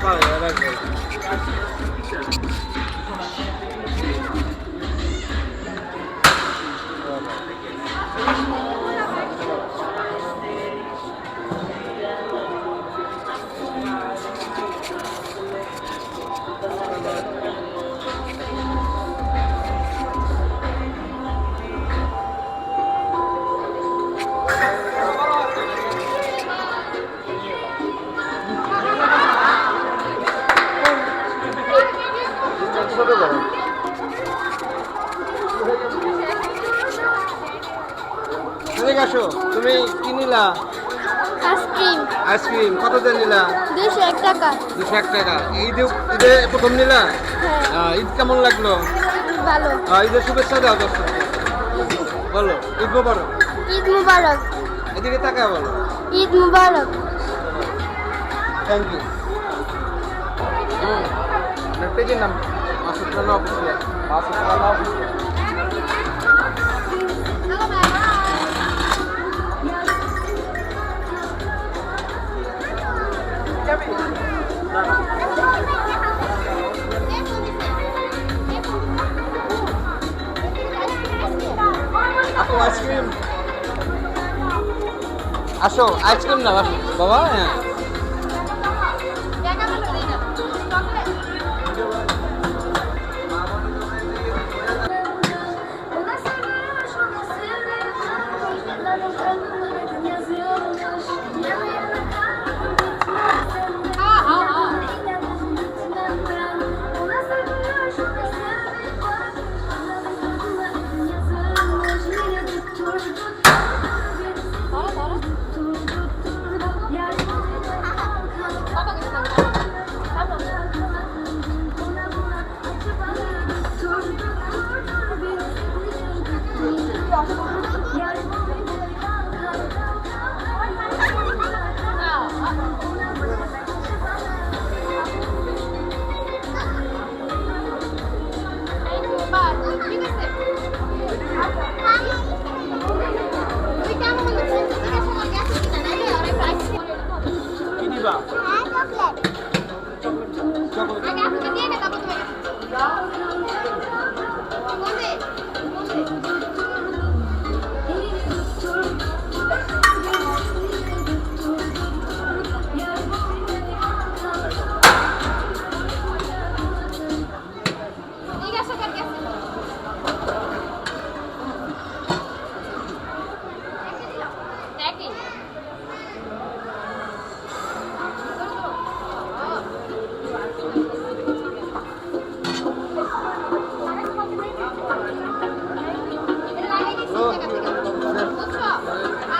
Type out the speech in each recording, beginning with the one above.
大爷大姐 আসো তুমি কি নিলা? আইসক্রিম। আইসক্রিম কত দিয়ে নিলা? দুশো এক টাকা। দুশো এক টাকা। ঈদে ঈদে প্রথম নিলা? হ্যাঁ। ঈদ কেমন লাগল? ভালো। ঈদের শুভেচ্ছা দাও দর্শককে বলো ঈদ মোবারক। ঈদ মুবারক। এদিকে তাকায় বলো। ঈদ মুবারক। থ্যাংক ইউ পেজের নাম মাসুদ রানা অফিসিয়াল। মাসুদ রানা অফিসিয়াল। আপু আইসক্রিম। আসো আইসক্রিম না আসো বাবা হ্যাঁ।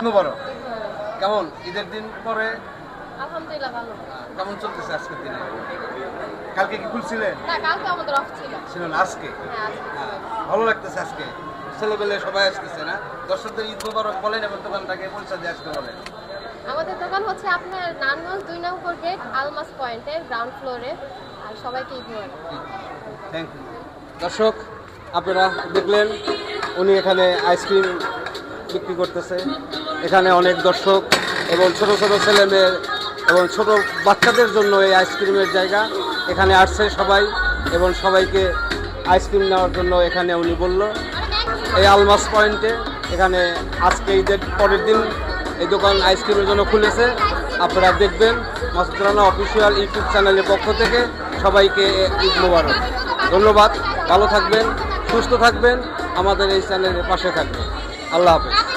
মোবারক কেমন? ঈদের দিন পরে? আলহামদুলিল্লাহ ভালো। কেমন চলতেছে আজকের দিনে? কালকে কি খুলছিলেন না কালকে আমাদের অফ ছিল। ছিল না আজকে? হ্যাঁ হ্যাঁ, ভালো লাগতেছে আজকে। ছেলেবেলে সবাই আসতেছে না? দর্শকদের ঈদ মোবারক বলেন এবং দোকানটাকে পরিচয় দিয়ে আসতে বলেন। আমাদের দোকান হচ্ছে আপনার নানগঞ্জ দুই নম্বর গেট আলমাস পয়েন্টে গ্রাউন্ড ফ্লোরে আর সবাইকে ঈদ মোবারক। থ্যাংক ইউ দর্শক আপনারা দেখলেন উনি এখানে আইসক্রিম বিক্রি করতেছে। এখানে অনেক দর্শক এবং ছোট ছোট ছেলে মেয়ে এবং ছোট বাচ্চাদের জন্য এই আইসক্রিমের জায়গা। এখানে আসছে সবাই এবং সবাইকে আইসক্রিম নেওয়ার জন্য এখানে উনি বলল। এই আলমাস পয়েন্টে এখানে আজকে ঈদের পরের দিন এই দোকান আইসক্রিমের জন্য খুলেছে। আপনারা দেখবেন মাসুদানা অফিসিয়াল ইউটিউব চ্যানেলের পক্ষ থেকে সবাইকে ঈদ মোবারক। ধন্যবাদ, ভালো থাকবেন, সুস্থ থাকবেন, আমাদের এই চ্যানেলের পাশে থাকবেন। আল্লাহ হাফেজ।